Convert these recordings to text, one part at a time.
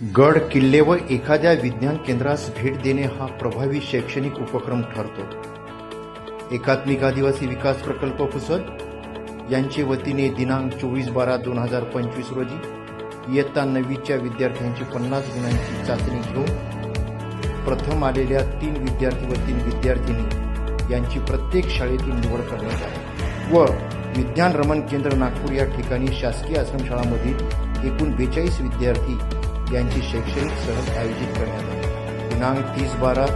गड किल्ले व एखाद्या विज्ञान केंद्रास भेट देणे हा प्रभावी शैक्षणिक उपक्रम ठरतो. एकात्मिक आदिवासी विकास प्रकल्प पुसद यांचे वतीने दिनांक चोवीस बारा दोन हजार पंचवीस रोजी इयत्ता नववीच्या विद्यार्थ्यांची पन्नास गुणांची चाचणी घेऊन प्रथम आलेल्या तीन विद्यार्थी व तीन विद्यार्थिनी यांची प्रत्येक शाळेतून निवड करण्यात आली. व विज्ञान रमण केंद्र नागपूर या ठिकाणी शासकीय आश्रमशाळामधील एकूण बेचाळीस विद्यार्थी यांची शैक्षणिक सहल आयोजित करण्यात आली. दिनांक तीस बारा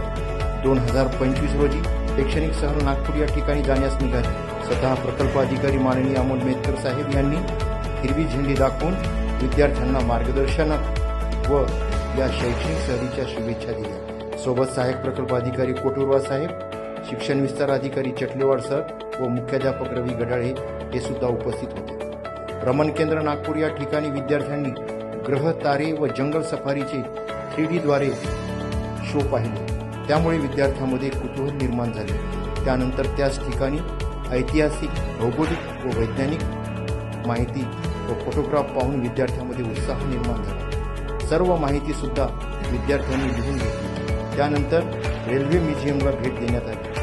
दोन हजार पंचवीस रोजी शैक्षणिक सहल नागपूर या ठिकाणी जाण्यास निघाली. स्वतः प्रकल्प अधिकारी माननीय अमोल मेतकर साहेब यांनी हिरवी झेंडी दाखवून विद्यार्थ्यांना मार्गदर्शन व या शैक्षणिक सहलीच्या शुभेच्छा दिल्या. सोबत सहाय्यक प्रकल्प अधिकारी कोटुरवा साहेब शिक्षण विस्तार अधिकारी चटलेवाड सर व मुख्याध्यापक रवी गडाळे हे सुद्धा उपस्थित होते. रमण केंद्र नागपूर या ठिकाणी विद्यार्थ्यांनी ग्रह तारे व जंगल सफारीचे थ्री डीद्वारे शो पाहिले. त्यामुळे विद्यार्थ्यांमध्ये कुतूहल निर्माण झाले. त्यानंतर त्याच ठिकाणी ऐतिहासिक भौगोलिक व वैज्ञानिक माहिती व फोटोग्राफ पाहून विद्यार्थ्यांमध्ये उत्साह निर्माण झाला. सर्व माहिती सुद्धा विद्यार्थ्यांनी लिहून घेतली. त्यानंतर रेल्वे म्युझियमला भेट देण्यात आली.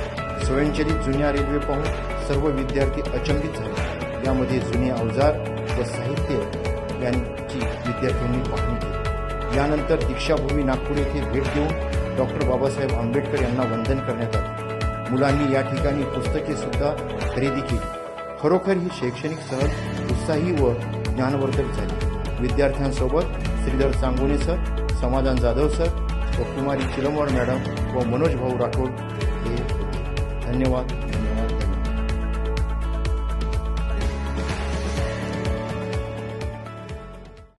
स्वयंचलित जुन्या रेल्वे पाहून सर्व विद्यार्थी अचंबित झाले. यामध्ये जुने अवजार व साहित्य यांची विद्यार्थ्यांनी पाहणी केली. यानंतर दीक्षाभूमी नागपूर येथे भेट देऊन डॉक्टर बाबासाहेब आंबेडकर यांना वंदन करण्यात आले. मुलांनी या ठिकाणी पुस्तके सुद्धा खरेदी केली. खरोखर ही शैक्षणिक सहल उत्साही व ज्ञानवर्धक झाली. विद्यार्थ्यांसोबत श्रीधर सांगोने सर समाधान जाधव सर व कुमारी चिलमवाड मॅडम व मनोज भाऊ राठोड हे धन्यवाद.